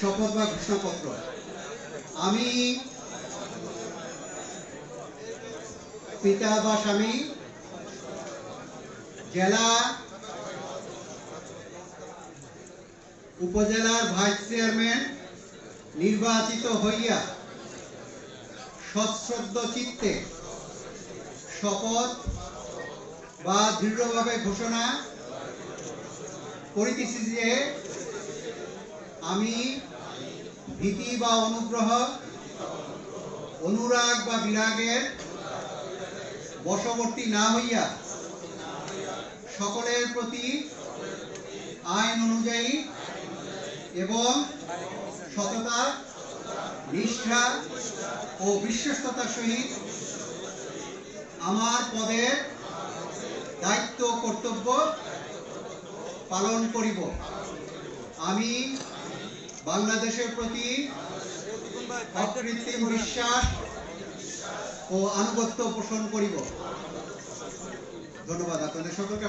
শপথ বা ঘোষণাপত্র আমি পিতা বা স্বামী, জেলা উপজেলার ভাইস চেয়ারম্যান নির্বাচিত হইয়া সশ্রদ্ধ চিত্তে শপথ বা দৃঢ়ভাবে ঘোষণা করিতেছি যে আমি ভীতি বা অনুগ্রহ, অনুরাগ বা বিরাগের বশবর্তী না হইয়া সকলের প্রতি আইন অনুযায়ী এবং সততা, নিষ্ঠা ও বিশ্বস্ততার সহিত আমার পদের দায়িত্ব কর্তব্য পালন করিব। আমি বাংলাদেশের প্রতি অকৃত্রিম বিশ্বাস ও আনুগত্য পোষণ করিব। ধন্যবাদ আপনাদের সকলকে।